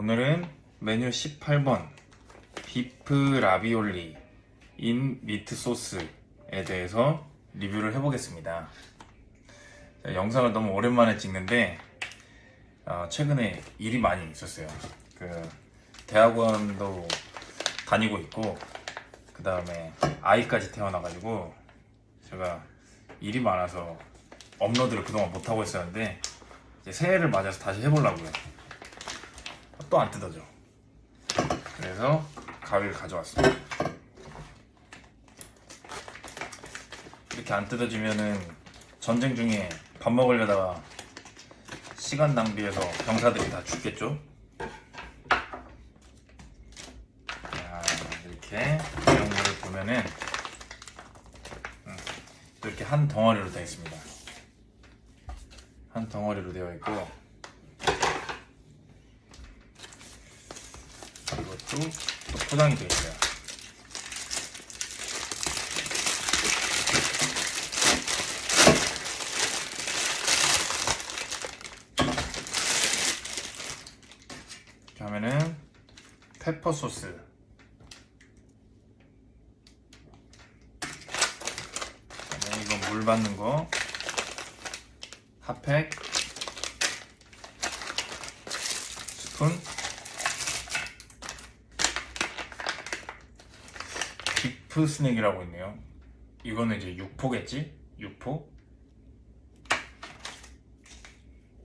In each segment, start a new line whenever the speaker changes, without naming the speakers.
오늘은 메뉴 18번 비프 라비올리 인 미트 소스에 대해서 리뷰를 해보겠습니다. 자, 영상을 너무 오랜만에 찍는데 어, 최근에 일이 많이 있었어요. 그 대학원도 다니고 있고 그 다음에 아이까지 태어나가지고 제가 일이 많아서 업로드를 그동안 못 하고 있었는데 새해를 맞아서 다시 해보려고요. 또 안 뜯어져. 그래서 가위를 가져왔습니다. 이렇게 안 뜯어지면은 전쟁 중에 밥 먹으려다가 시간 낭비해서 병사들이 다 죽겠죠? 자, 이렇게 내용물을 보면은 음, 이렇게 한 덩어리로 되어 있습니다. 한 덩어리로 되어 있고 이것도 또 포장이 되어 있어요. 이렇게 하면은 페퍼 소스. 이거 물 받는 거. 핫팩. 스푼 비프 스낵이라고 있네요. 이거는 이제 육포겠지? 육포? 그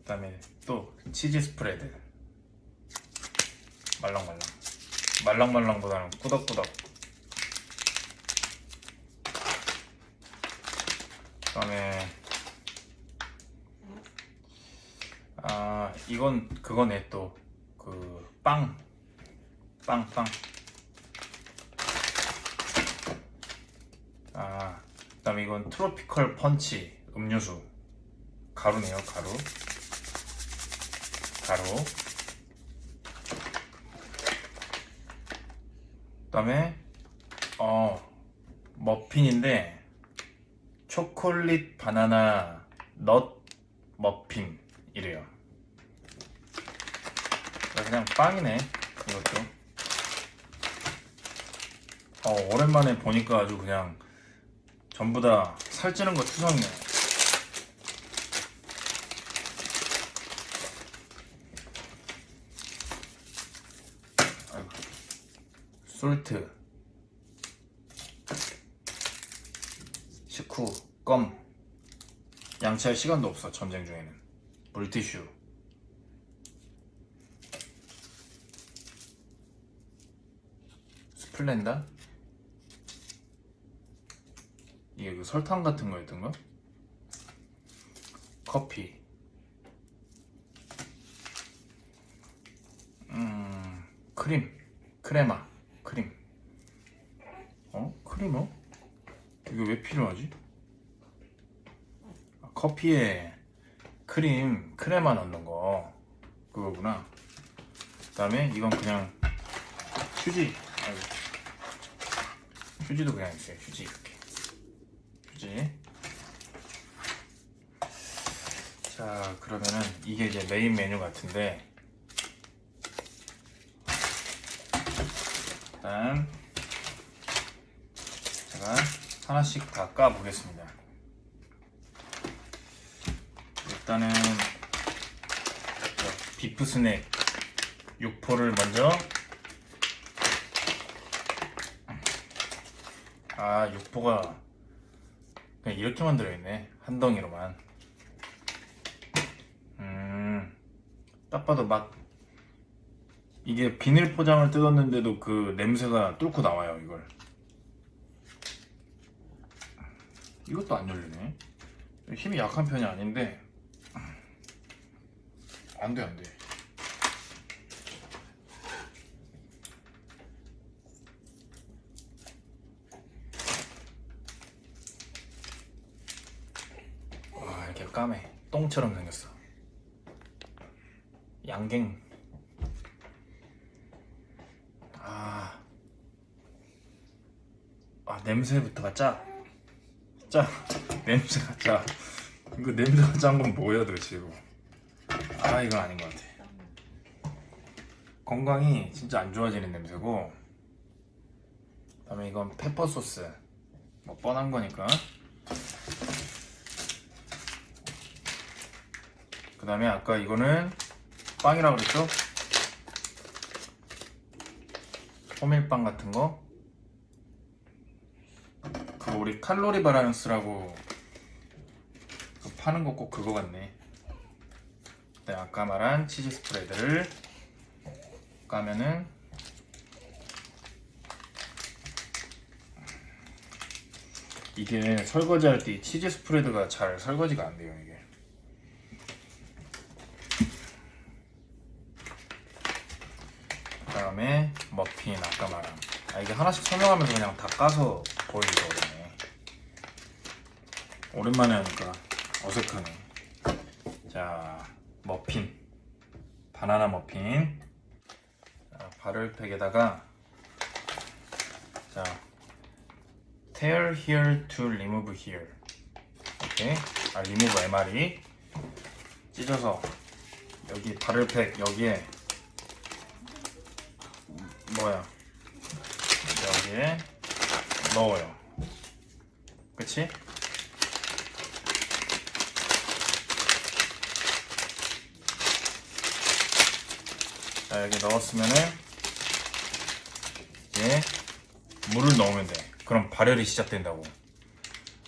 다음에 또 치즈 스프레드. 말랑말랑. 말랑말랑보다는 꾸덕꾸덕. 그 다음에 아 이건 그거네 또. 그 빵. 빵, 빵. 아, 그 다음에 이건 트로피컬 펀치 음료수. 가루네요 가루. 가루. 그 다음에 어 머핀인데 초콜릿 바나나 넛 머핀 이래요. 그냥 빵이네 이것도. 어 오랜만에 보니까 아주 그냥 전부 다 살찌는 거 아이고. 솔트. 식후 껌. 양치할 시간도 없어 전쟁 중에는. 물티슈. 스플렌다 이게 그 설탕 같은 거였던가? 커피 음 크림 크레마 크림 어? 크리머? 이게 왜 필요하지? 아, 커피에 크림 크레마 넣는 거 그거구나 그 다음에 이건 그냥 휴지. 휴지도 그냥 있어요 휴지 휴지 자 그러면은 이게 이제 메인 메뉴 같은데. 일단 제가 하나씩 다 까보겠습니다. 일단은 저 비프 스낵 육포를 먼저. 아 육포가 그냥 이렇게만 들어있네. 한 덩이로만. 음딱 봐도 막 이게 비닐 포장을 뜯었는데도 그 냄새가 뚫고 나와요 이걸. 이것도 안 열리네. 힘이 약한 편이 아닌데. 안돼 안돼 와 이렇게 까매 똥처럼 생겼어 양갱 아, 아 냄새부터가 짜. 짜. 냄새가 짜. 이거 냄새가 짠 건 뭐야 도대체 이거. 아 이건 아닌 것 같아. 건강이 진짜 안 좋아지는 냄새고 그다음에 이건 페퍼 소스 뭐 뻔한 거니까 그 다음에 아까 이거는 빵이라고 그랬죠? 호밀빵 같은 거. 그거 우리 칼로리 바란스라고 그 파는 거 꼭 그거 같네. 네, 아까 말한 치즈 스프레드를 까면은 이게 설거지 할때 치즈 스프레드가 잘 설거지가 안 돼요 이게 그다음에 머핀 아까 말한. 아 이게 하나씩 설명하면서 그냥 다 까서 보여주자 그러네 오랜만에 하니까 어색하네. 자 머핀. 바나나 머핀. 자, 바를팩에다가 자 tear here to remove here. 오케이 아 remove MR이 찢어서 여기 바를팩 여기에 뭐야. 여기에 넣어요. 그치? 자 여기 넣었으면은 얘 물을 넣으면 돼. 그럼 발열이 시작된다고.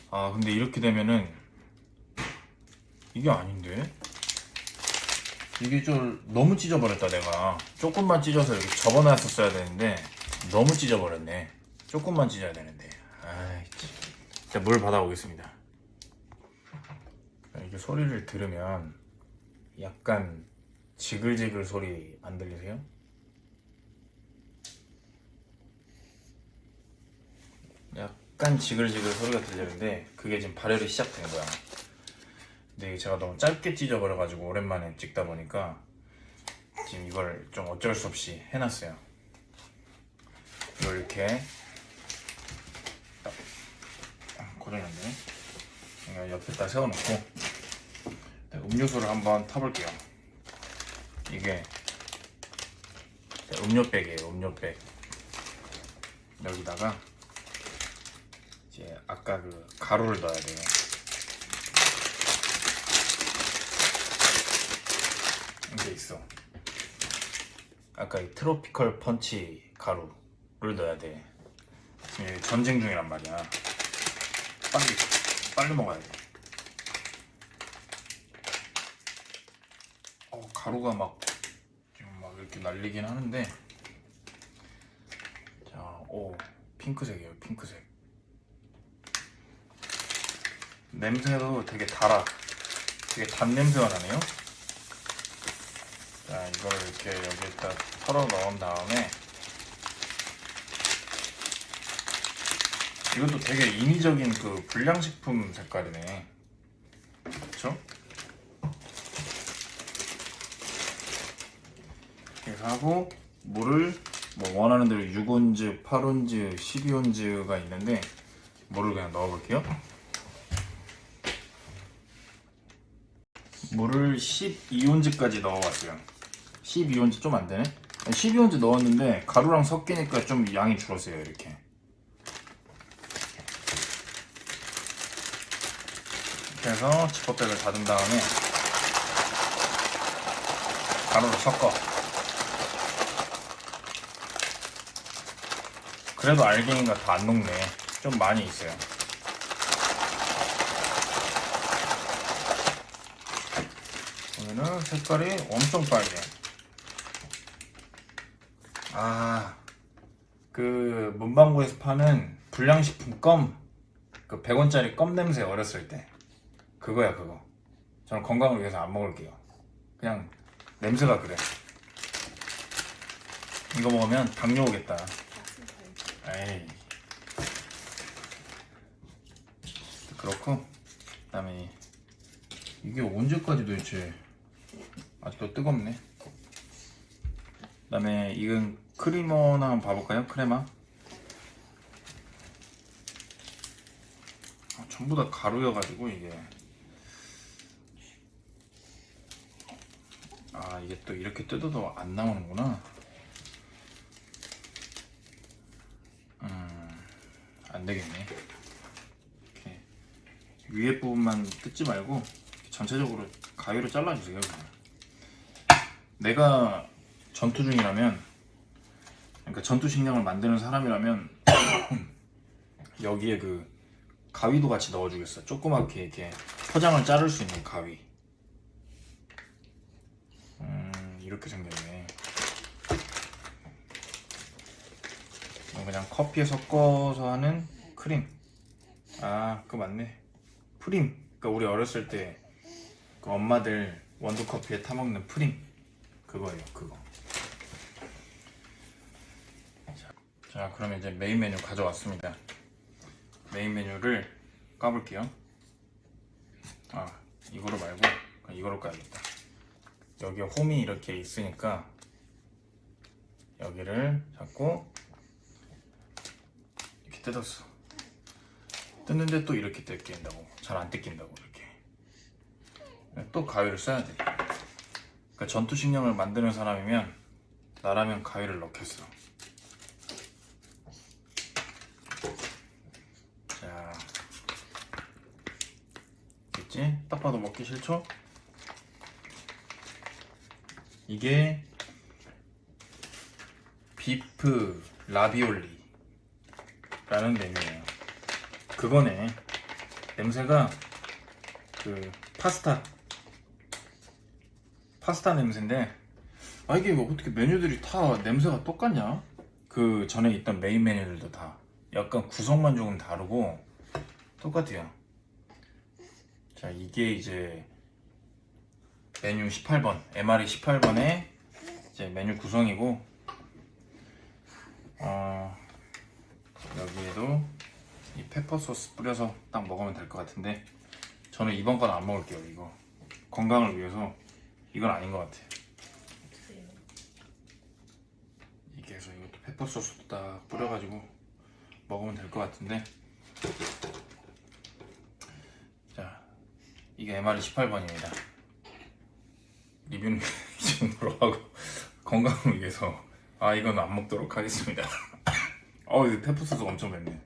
아 근데 이렇게 되면은 이게 아닌데 이게 좀 너무 찢어버렸다 내가. 조금만 찢어서 이렇게 접어놨었어야 되는데 너무 찢어버렸네. 조금만 찢어야 되는데. 아이 참. 자, 물 받아오겠습니다. 자, 이게 소리를 들으면 약간 지글지글 소리 안 들리세요? 약간 지글지글 소리가 들리는데 그게 지금 발열이 시작된 거야 근데 제가 너무 짧게 찢어버려가지고 오랜만에 찍다 보니까 지금 이걸 좀 어쩔 수 없이 해놨어요. 이렇게 되네. 이거 옆에다 세워놓고 네, 음료수를 한번 타볼게요. 이게 음료백이에요. 음료백 여기다가 이제 아까 그 가루를 넣어야 돼요. 이게 있어. 아까 이 트로피컬 펀치 가루를 넣어야 돼. 지금 전쟁 중이란 말이야. 빨리 빨리 먹어야 돼. 어 가루가 막 지금 막 이렇게 날리긴 하는데 자, 오 핑크색이에요. 핑크색. 냄새도 되게 달아. 되게 단 냄새가 나네요. 자, 이걸 이렇게 여기에다 털어 넣은 다음에 이것도 되게 인위적인 그 불량식품 색깔이네. 그쵸? 이렇게 하고 물을 뭐 원하는 대로 6온즈, 8온즈, 12온즈가 있는데 물을 그냥 넣어볼게요. 물을 12온즈까지 넣어봤어요. 12온즈 좀 안 되네? 12온즈 넣었는데 가루랑 섞이니까 좀 양이 줄었어요, 이렇게. 이렇게 해서 지퍼백을 닫은 다음에 가루를 섞어. 그래도 알갱이가 다 안 녹네. 좀 많이 있어요. 색깔이 엄청 빨개. 아, 그 문방구에서 파는 불량식품 껌, 그 100원짜리 껌 냄새 어렸을 때 그거야 그거. 저는 건강을 위해서 안 먹을게요. 그냥 냄새가 그래. 이거 먹으면 당뇨 오겠다. 에이. 그렇고, 그다음에 이게 언제까지 도대체 아직도 뜨겁네. 그다음에 이건 크리머나 한번 봐볼까요? 크레마 아, 전부 다 가루여가지고 이게 아 이게 또 이렇게 뜯어도 안 나오는구나 음 안되겠네 이렇게 위에 부분만 뜯지 말고 전체적으로 가위로 잘라주세요 그냥. 내가 전투 중이라면 그러니까 전투 식량을 만드는 사람이라면 여기에 그 가위도 같이 넣어주겠어. 조그맣게 이렇게 포장을 자를 수 있는 가위. 음, 이렇게 생겼네. 그냥 커피에 섞어서 하는 크림. 아, 그거 맞네. 프림. 그러니까 우리 어렸을 때 그 엄마들 원두 커피에 타 먹는 프림. 그거예요, 그거. 자, 자, 그러면 이제 메인 메뉴 가져왔습니다. 메인 메뉴를 까볼게요. 아, 이거로 말고 이거로 까야겠다. 여기 홈이 이렇게 있으니까 여기를 잡고 이렇게 뜯었어. 뜯는데 또 이렇게 뜯긴다고. 잘 안 뜯긴다고 이렇게. 또 가위를 써야 돼. 그러니까 전투 식량을 만드는 사람이면 나라면 가위를 넣겠어. 자, 봐도 먹기 싫죠? 이게 비프 라비올리 라는 메뉴예요. 그거네. 냄새가 그 파스타 파스타 냄새인데 아 이게 어떻게 메뉴들이 다 냄새가 똑같냐? 그 전에 있던 메인 메뉴들도 다 약간 구성만 조금 다르고 똑같아요. 자 이게 이제 메뉴 18번 MRE 18번의 이제 메뉴 구성이고 어, 여기에도 이 페퍼 소스 뿌려서 딱 먹으면 될 것 같은데 저는 이번 건 안 먹을게요 이거. 건강을 위해서 이건 아닌 것 같아요. 이게 해서 이것도 페퍼 소스도 딱 뿌려가지고 먹으면 될 것 같은데 자 이게 MRE 18번입니다. 리뷰는 이 정도로 하고 건강을 위해서. 아 이건 안 먹도록 하겠습니다. 어 이거 페퍼 소스 엄청 맵네